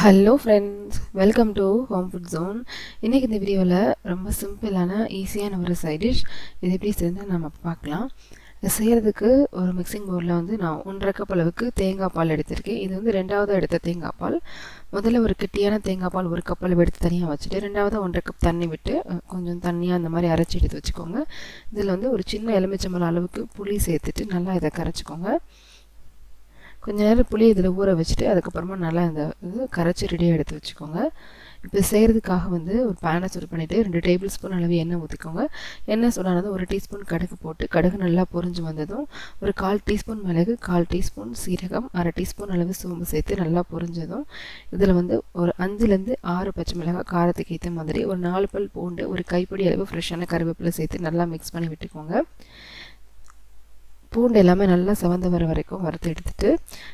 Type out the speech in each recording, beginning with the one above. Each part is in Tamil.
Hello friends welcome to home food zone இன்றைக்கி இந்த வீடியோவில் ரொம்ப சிம்பிளான ஈஸியான ஒரு சைட் டிஷ் இது எப்படி செஞ்சு நம்ம பார்க்கலாம். செய்கிறதுக்கு ஒரு மிக்சிங் பவுலில் வந்து நான் ஒன்றரை கப் அளவுக்கு தேங்காய் பால் எடுத்திருக்கேன். இது வந்து ரெண்டாவது எடுத்த தேங்காய் பால். முதல்ல ஒரு கெட்டியான தேங்காய் பால் ஒரு கப் அளவு எடுத்து தனியாக வச்சுட்டு ரெண்டாவது ஒன்றரை கப் தண்ணி விட்டு கொஞ்சம் தண்ணியாக அந்த மாதிரி அரைச்சி எடுத்து வச்சுக்கோங்க. இதில் வந்து ஒரு சின்ன எலுமிச்சம்பழம் அளவுக்கு புளி சேர்த்துட்டு நல்லா இதை கரைச்சிக்கோங்க. கொஞ்ச நேரம் புளி இதில் ஊற வச்சுட்டு அதுக்கப்புறமா நல்லா இந்த இது கரைச்சி ரெடியாக எடுத்து வச்சுக்கோங்க. இப்போ செய்கிறதுக்காக வந்து ஒரு பேனை சூடு பண்ணிவிட்டு ரெண்டு டேபிள் ஸ்பூன் அளவு எண்ணெய் ஊற்றிக்கோங்க எண்ணெய் சூடானது ஒரு டீஸ்பூன் கடுகு போட்டு கடுகு நல்லா பொரிஞ்சு வந்ததும் ஒரு கால் டீஸ்பூன் மிளகு கால் டீஸ்பூன் சீரகம் அரை டீஸ்பூன் அளவு சோம்பு சேர்த்து நல்லா பொரிஞ்சதும் இதில் வந்து ஒரு அஞ்சுலேருந்து ஆறு பச்சை மிளகாய் காரத்துக்கு ஏற்ற மாதிரி ஒரு நாலு பல் பூண்டு ஒரு கைப்பிடி அளவு ஃப்ரெஷ்ஷான கருவேப்பிலை சேர்த்து நல்லா மிக்ஸ் பண்ணி விட்டுக்கோங்க. பூண்டு எல்லாமே நல்லா செவந்து வர வரைக்கும் வறுத்து எடுத்துட்டு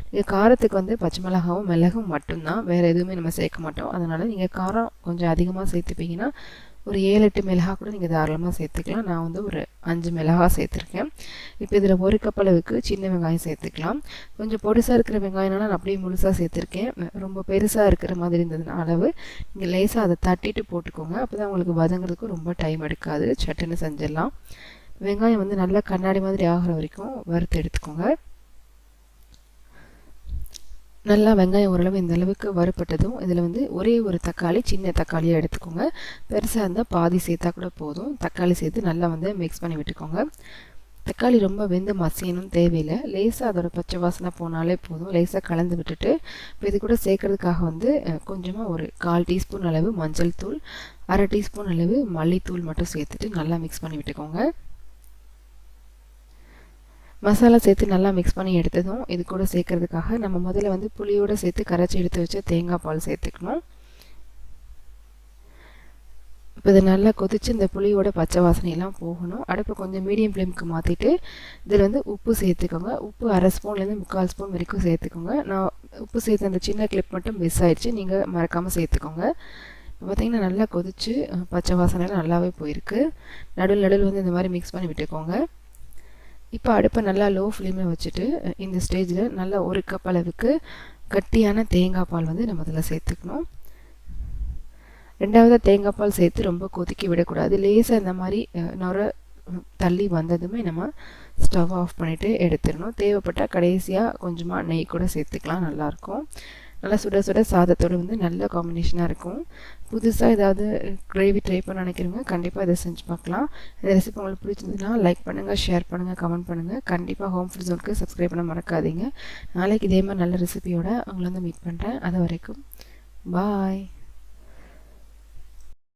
நீங்கள் காரத்துக்கு வந்து பச்சை மிளகாவும் மிளகும் மட்டும்தான். வேறு எதுவுமே நம்ம சேர்க்க மாட்டோம். அதனால் நீங்கள் காரம் கொஞ்சம் அதிகமாக சேர்த்துப்பீங்கன்னா ஒரு ஏழு எட்டு மிளகா கூட நீங்கள் தாராளமாக சேர்த்துக்கலாம். நான் வந்து ஒரு அஞ்சு மிளகா சேர்த்துருக்கேன். இப்போ இதில் ஒரு கப் அளவுக்கு சின்ன வெங்காயம் சேர்த்துக்கலாம். கொஞ்சம் பொடிசாக இருக்கிற வெங்காயம்னால நான் அப்படியே முழுசாக சேர்த்துருக்கேன். ரொம்ப பெருசாக இருக்கிற மாதிரி இருந்ததுன்னா அளவு நீங்கள் லேசாக அதை தட்டிட்டு போட்டுக்கோங்க. அப்போ தான் உங்களுக்கு வதங்குறதுக்கு ரொம்ப டைம் எடுக்காது. சட்டுன்னு செஞ்சிடலாம். வெங்காயம் வந்து நல்லா கண்ணாடி மாதிரி ஆகிற வரைக்கும் வறுத்து எடுத்துக்கோங்க. நல்லா வெங்காயம் ஓரளவு இந்த அளவுக்கு வறுப்பட்டதும் இதில் வந்து ஒரே ஒரு தக்காளி சின்ன தக்காளியாக எடுத்துக்கோங்க. பெருசாக இருந்தால் பாதி சேர்த்தா கூட போதும். தக்காளி சேர்த்து நல்லா வந்து மிக்ஸ் பண்ணி விட்டுக்கோங்க. தக்காளி ரொம்ப வெந்து மசியணும் தேவையில்லை. லேசாக அதோட பச்சை வாசனை போனாலே போதும். லேசாக கலந்து விட்டுட்டு இப்போ இது கூட சேர்க்கறதுக்காக வந்து கொஞ்சமாக ஒரு கால் டீஸ்பூன் அளவு மஞ்சள் தூள் அரை டீஸ்பூன் அளவு மல்லித்தூள் மட்டும் சேர்த்துட்டு நல்லா மிக்ஸ் பண்ணி விட்டுக்கோங்க. மசாலா சேர்த்து நல்லா மிக்ஸ் பண்ணி எடுத்ததும் இது கூட சேர்க்கறதுக்காக நம்ம முதல்ல வந்து புளியோடு சேர்த்து கரைச்சி எடுத்து வச்ச தேங்காய் பால் சேர்த்துக்கணும். இப்போ இதை நல்லா கொதித்து இந்த புளியோட பச்சை வாசனையெல்லாம் போகணும். அடுப்பை கொஞ்சம் மீடியம் ஃப்ளேமுக்கு மாற்றிட்டு இதில் வந்து உப்பு சேர்த்துக்கோங்க. உப்பு அரை ஸ்பூன்லேருந்து முக்கால் ஸ்பூன் வரைக்கும் சேர்த்துக்கோங்க. நான் உப்பு சேர்த்து அந்த சின்ன கிளிப் மட்டும் மிஸ் ஆயிடுச்சு. நீங்கள் மறக்காமல் சேர்த்துக்கோங்க. இப்போ பார்த்தீங்கன்னா நல்லா கொதிச்சு பச்சை வாசனைலாம் நல்லாவே போயிருக்கு. நடுவில் நடுவில் வந்து இந்த மாதிரி மிக்ஸ் பண்ணி விட்டுக்கோங்க. இப்போ அடுப்பை நல்லா லோ ஃப்ளேமில் வச்சுட்டு இந்த ஸ்டேஜில் நல்லா ஒரு கப் அளவுக்கு கட்டியான தேங்காய் பால் வந்து நம்ம அதில் சேர்த்துக்கணும். ரெண்டாவது தேங்காய் பால் சேர்த்து ரொம்ப கொதிக்க விடக்கூடாது. லேசாக இந்த மாதிரி நுர தள்ளி வந்ததுமே நம்ம ஸ்டவ் ஆஃப் பண்ணிவிட்டு எடுத்துடணும். தேவைப்பட்டால் கடைசியாக கொஞ்சமாக நெய் கூட சேர்த்துக்கலாம். நல்லாயிருக்கும் நல்லா சுட சுட சாதத்தோடு வந்து நல்ல காம்பினேஷனாக இருக்கும். புதுசாக ஏதாவது கிரேவி ட்ரை பண்ண நினைக்கிறவங்க கண்டிப்பாக இதை செஞ்சு பார்க்கலாம். இந்த ரெசிபி உங்களுக்கு பிடிச்சிருந்ததுன்னா லைக் பண்ணுங்கள் ஷேர் பண்ணுங்கள் கமெண்ட் பண்ணுங்கள் கண்டிப்பாக ஹோம் ஃபுட் ஜோனுக்கு சப்ஸ்கிரைப் பண்ண மறக்காதீங்க. நாளைக்கு இதே மாதிரி நல்ல ரெசிபியோட உங்களை வந்து மீட் பண்ணுறேன் அது வரைக்கும் பாய்